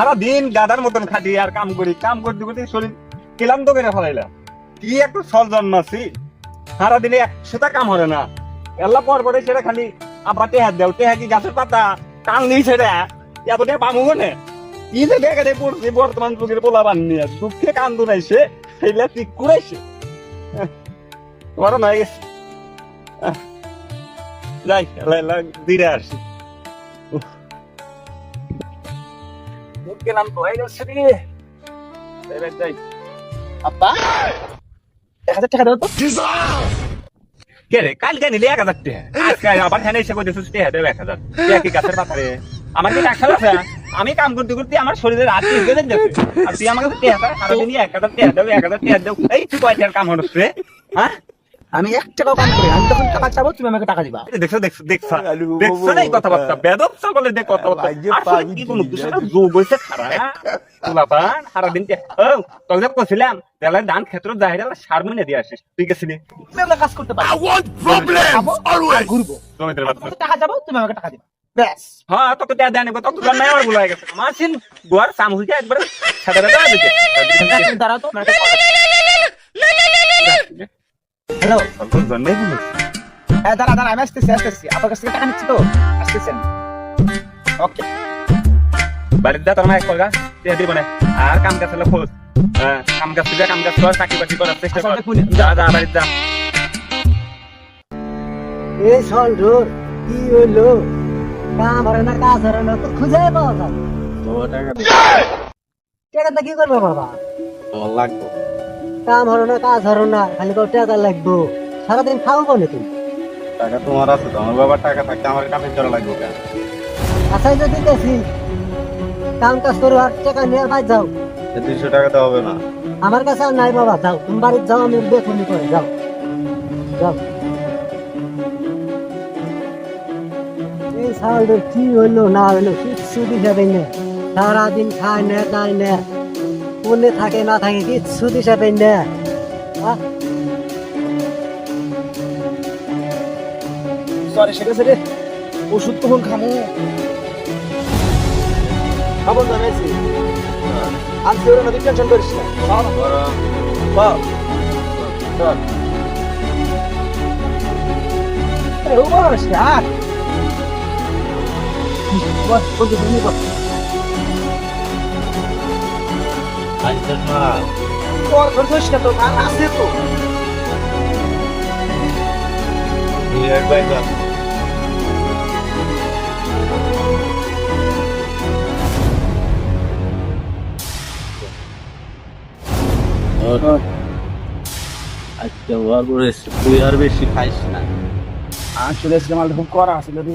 সারা দিন গাদার মতন খাটি আর কাম করি, কাম করতে করতে শরীর ক্লান্ত করে ফেলাইলাম। কি একটু সল জন্মাছি সারা দিনে একশোটা কাম হবে না। এল্লা পর পরে সেটা খালি আবার টেহার দেও, টেহা কি গাছের পাতা টান দিই সেটা, এতটা পামু মনে? কি যে বেগারে পড়ছি, বর্তমান যুগের পোলা বান্নি আর দুঃখে কান দুনাইছে সেইলা ঠিক কুড়াইছে তোমারও নয় গেছে। যাই আসি। মুখ গেলাম তো হয়ে গেছে রে। এবার যাই। আব্বা এক হাজার টাকা দেবো তো। কে রে কালকে নিলে এক হাজার টাকা আবার খানে এসে করতেছিস টাকা দেবে এক হাজার। কি গাছের পাতারে আমার কি টাকা আছে? আমি কাম করতে করতে আমার শরীরে রাত গেছে। যাচ্ছে আর তুই আমাকে টাকা সারাদিনই এক হাজার টাকা দেবে এক হাজার টাকা দেবো এই তুই কয়টার কাম হচ্ছে হ্যাঁ? আমি এক টাকাও কাম করি আমি যখন টাকা চাবো তুমি আমাকে টাকা দিবা। দেখছ দেখছ দেখছ দেখছ না এই কথাবার্তা? বেদব সকলে দেখ কথাবার্তা। আসলে কি কোনো কিছু যোগ হয়েছে খারাপ তুলাপান সারাদিন তোকে কছিলাম তাহলে ধান ক্ষেত্র যাই সার মনে দিয়ে আসিস। তুই গেছিলি? কাজ করতে পারো। ঘুরবো। টাকা যাব তুমি আমাকে টাকা দিবা। ব্যাস। হ্যাঁ তোকে দেয়া দেয় নিবো তোকে জন্মায় আমার ভুল হয়ে গেছে। আমার সিন গোয়ার একবারে সাদা দাঁড়াও তো আমার একটা call আছে। হ্যালো জন্মাই ভুল হ্যাঁ দাঁড়া দাঁড়া আমি আসতেছি আসতেছি। আপনার কাছ থেকে টাকা নিচ্ছি তো। আসতেছি ওকে বাড়িতে যা তোর মায়ের করগা দিয়ে দিব না আর কাম কাজ হলে খোঁজ। হ্যাঁ কাম কাজ তুই কাম কাজ কর চাকরি বাকরি করার চেষ্টা কর। যা যা বাড়িতে যা এই সন্টুর কি হইল? কাম হারে না কাজ হারে না তো খুঁজে পাওয়া যায় টাকাটা কি করব বাবা? লাগবো। কাম হারো না কাজ হলো না খালি কত টাকা লাগবো। সারাদিন খাব বলে তুমি টাকা তোমার আছে তো আমার বাবার টাকা থাকতে আমার কাছে চলা লাগবে কেন? আচ্ছা যদি দেখি কাম কাজ করো আর টাকা নিয়ে বাদ যাও। দুইশো টাকা তো হবে না। আমার কাছে আর নাই বাবা যাও। তুমি বাড়িতে যাও আমি বেতনি করে যাও। যাও। এই সালদের কি হইল না হইল কিচ্ছু দিশাবে না। সারাদিন খায় না দায় না। কোনে থাকে না থাকে কিচ্ছু দিশাবে না। আহ, সরি সেটা সেটা। ওষুধ কখন খামো। খাব না মেসি আনতে ওরা নদী টেনশন করিস না। খাও না খাও আজকে ওর তুই আর বেশি খাইস না। আসলে খুব করা আছিল রে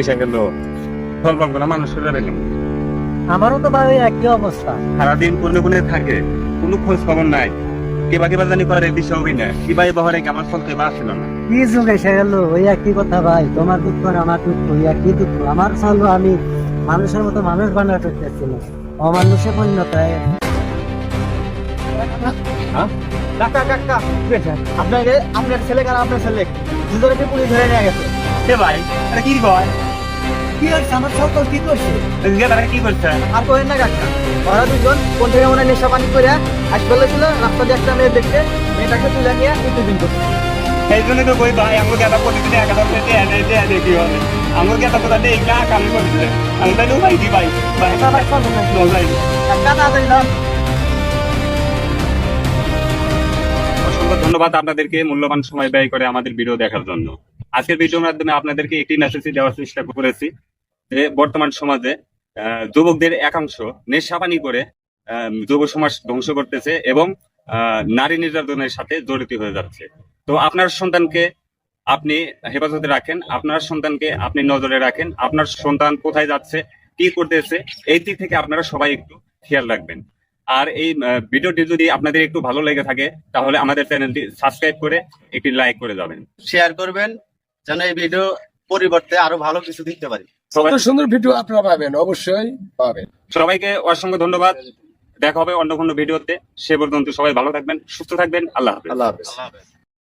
এসে গেল কোনো মানুষের গেলাম আমারও তো ভাই একই অবস্থা। সারাদিন কোনে কোনে থাকে কোনো খোঁজ খবর নাই। কিবা কিবা জানি করে দিশাবি না। কিবা বহরে আমার চলতে বা আসছিল না। কি যুগ এসে গেল? ওই একই কথা ভাই তোমার দুঃখ আর আমার দুঃখ ওই একই দুঃখ। আমার চলবো আমি মানুষের মতো মানুষ বানাতে চাচ্ছিল অমানুষে পরিণত হয়ে? কাকা কাকা আপনার আপনার ছেলে কার? আপনার ছেলে। দুজনকে পুলিশ ধরে নিয়ে গেছে। কে ভাই এটা কি কয়? কি হয়েছে? আমার সকল কি করছে? কি করছে? আর না কাকা। ওরা দুজন কোন থেকে মনে হয় নেশা পানি করে আসবে ছিল রাস্তা দিয়ে একটা মেয়ে দেখতে মেয়েটাকে তুলে নিয়ে উত্তেজন করছে। এই জন্য তো কই ভাই আমাকে গেটা প্রতিদিন এক হাজার করে দেয়া দেয় দেয়া দেয় কি হবে? আমাকে গেটা কোথা দেয় না কামি করছে। আমি তাই ভাই কি ভাই। ভাই ভাই অসংখ্য ধন্যবাদ আপনাদেরকে মূল্যবান সময় ব্যয় করে আমাদের ভিডিও দেখার জন্য। আজকের ভিডিওর মাধ্যমে আপনাদেরকে একটি মেসেজ দেওয়ার চেষ্টা করেছি যে, বর্তমান সমাজে যুবকদের একাংশ নেশাপানি করে যুব সমাজ ধ্বংস করতেছে এবং নারী নির্যাতনের সাথে জড়িত হয়ে যাচ্ছে। তো আপনার সন্তানকে আপনি হেফাজতে রাখেন আপনার সন্তানকে আপনি নজরে রাখেন আপনার সন্তান কোথায় যাচ্ছে কি করতেছে এই দিক থেকে আপনারা সবাই একটু খেয়াল রাখবেন। আর এই ভিডিওটি যদি আপনাদের একটু ভালো লেগে থাকে তাহলে আমাদের চ্যানেলটি সাবস্ক্রাইব করে একটি লাইক করে যাবেন। শেয়ার করবেন যেন এই ভিডিও পরিবর্তে আরও ভালো কিছু দিতে পারি। সবাই সুন্দর ভিডিও আপনারা পাবেন অবশ্যই পাবেন। সবাইকে অসংখ্য ধন্যবাদ। দেখা হবে অন্য কোনো ভিডিওতে। সে পর্যন্ত সবাই ভালো থাকবেন সুস্থ থাকবেন। আল্লাহ হাফেজ। আল্লাহ হাফেজ।